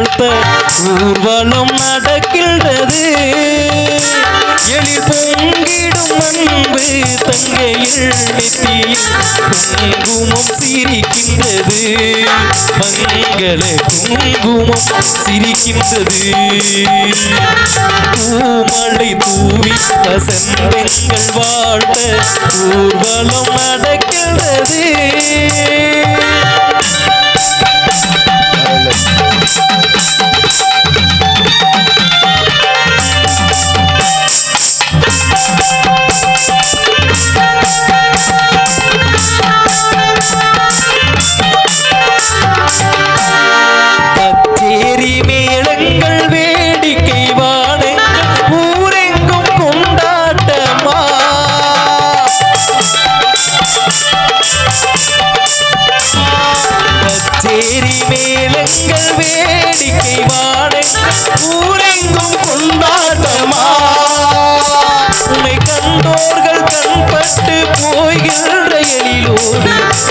வாழ்த்த ஊர்வலம் நடக்கின்றது. எழில் பொங்கிடும் அன்பு தங்கையில் குங்குமம் சிரிக்கின்றது. மங்கள குங்குமம் சிரிக்கின்றது. பூமழை தூவி வசந்தங்கள் வாழ்த்த ஊர்வலம் நடக்கின்றது.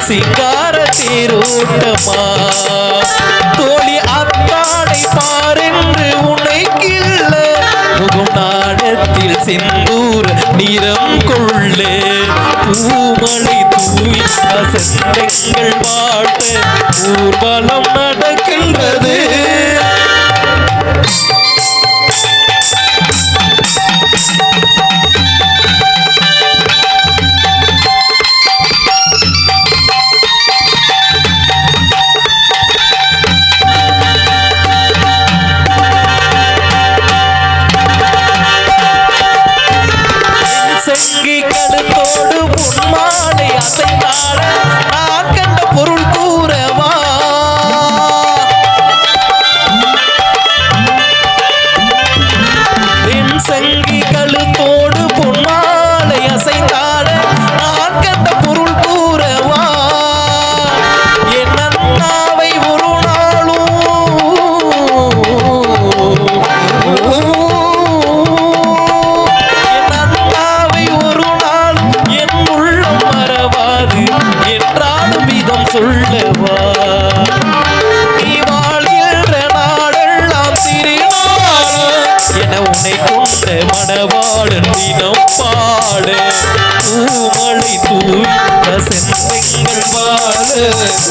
சிங்கார தேரோட்டமா? தோழி அத்தாடை பாரென்று உன்னை கிள்ள முகம் நாடத்தில் செந்தூர நிறம் கொள்ள. பூமலை தூவி வசந்தங்கள் வாழ்த்த ஊர்வலம் நடக்கின்றது.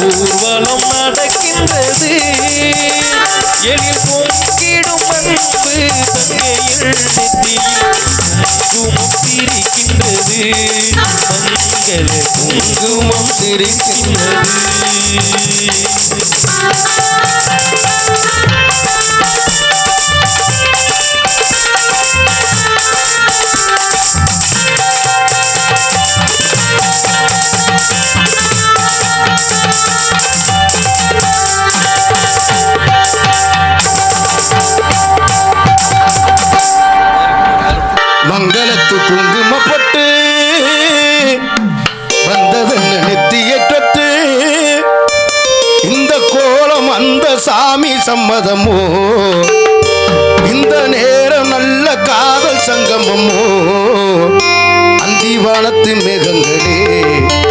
ஊர்வலம் நடக்கின்றது. எழில் பொங்கிடும் அன்பு தங்கையில் நெத்தியில் சிரிக்கின்றது மங்கள குங்குமம் சிரிக்கின்றது சம்மதமோ? இந்த நேரம் நல்ல காதல் சங்கமமோ? அந்திவானத்து மேகங்களே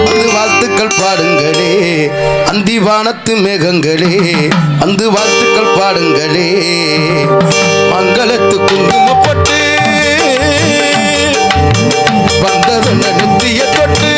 வந்து வாழ்த்துக்கள் பாடுங்களே. அந்திவானத்து மேகங்களே வந்து வாழ்த்துக்கள் பாடுங்களே. மங்களத்து குங்குமப்பட்டு வந்தது நிறுத்திய தொட்டு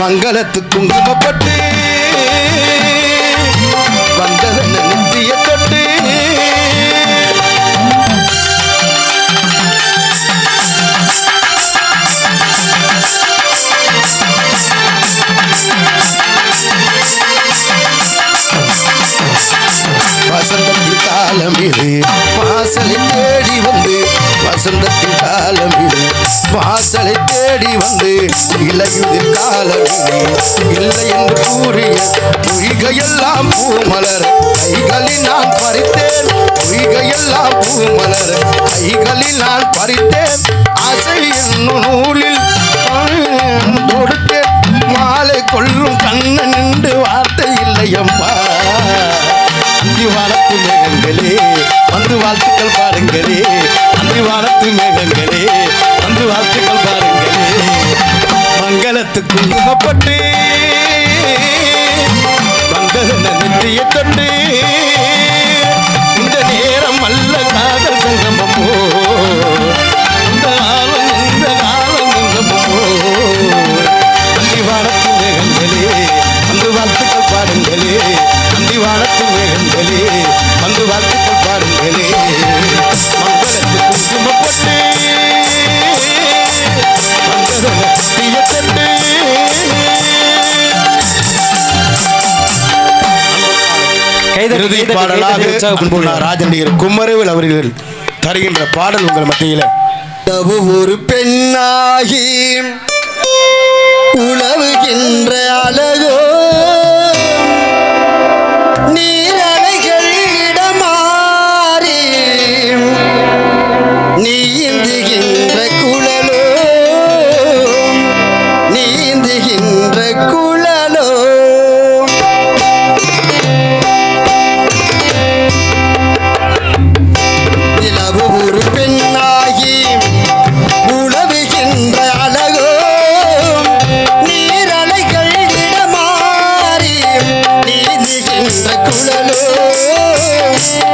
மங்களத்துக்கும் குமப்பட்டு இல்லை என்று கூறிய பொய்கையெல்லாம் பூமலர். கைகளில் நான் பறித்தேன். பொய்கையெல்லாம் பூமலர். கைகளில் நான் பறித்தேன். ஆசை என்னும் நூலில் தொடுத்தேன் மாலை கொள்ளும் கண்ணன் என்று வார்த்தை இல்லையம்மா. அந்தி மேகங்களே வந்து வாழ்த்துக்கள் பாருங்களே. மங்களத்து இறுதி பாடலாக ராஜநடிகர் குமரவேல் அவர்கள் தருகின்ற பாடல் உங்கள் மத்தியில. ஒரு பெண்ணாகி உழவுகின்ற அழகோ நீரலைகள் இடமாறி நீந்துகின்ற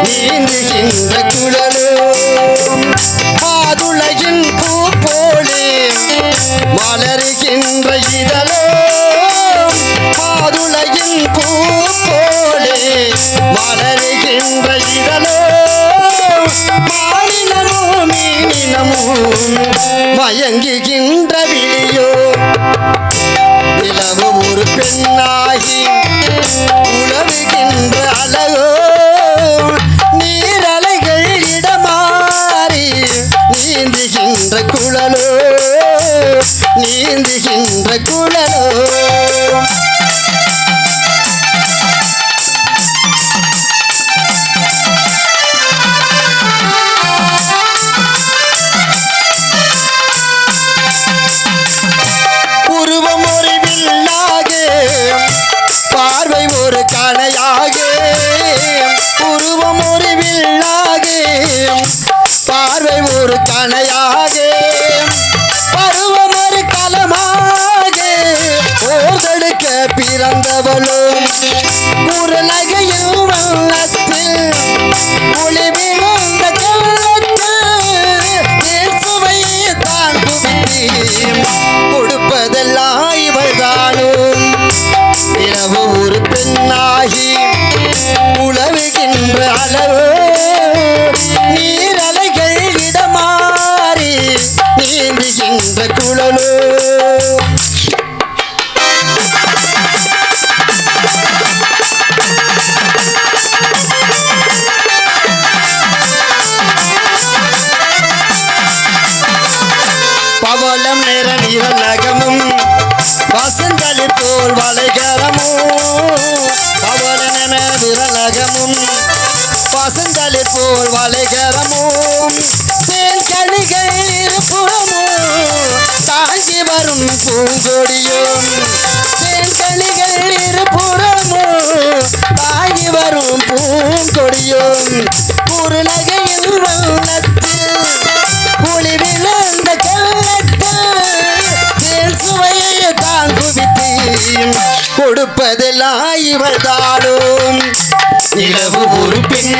நீந்துகின்ற குழலும் மாதுளையின் பூ போலே மலருகின்ற இதழோ மாதுளையின் பூ போலே மலருகின்ற இதழோ மாநிலமோ மீனினமோ மயங்குகின்ற விழியோ நிலவு ஒரு பெண்ணாகி உழவுகின்ற அழகோ நீரலைகள் இடமாறி நீந்துகின்ற குழலோ நீந்துகின்ற குழலோ. கணையாக பருவம் ஒரு களமாக பிறந்தவளும் ஒரு நகையில் வண்ணத்தில் கள்ளத்தில் தான் கொடுப்பதெல்லாம் இரவு ஒரு என்ற குழலோ. பவளம் நிற நிறநகமும் வசந்தளி போல் வளைகரமும் பவள நிற நிறநகமும் வசந்தளி போல் வளைகரமும் தேன் கணிகள் இருபுறமும் தாங்கி வரும் பூங்கொடியும் தேன் கணிகள் இருபுறமும் தாங்கி வரும் பூங்கொடியும் ஒரு நகையில் புலி விழுந்த கல்லத்தில் தேன் சுவையை தான் குவித்து கொடுப்பதெல்லாம் இவள் தாடும் நிலவு ஒரு பெண்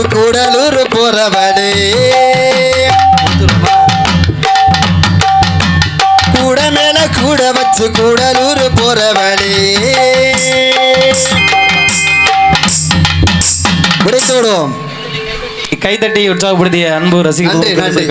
வச்சு கூடலூர் போறவளே கூட மேல கூட வச்சு கூடலூர் போறவளே உடைத்தோடும் கைத்தட்டி உற்சாகப்படுத்திய அன்பு ரசிகர்கள்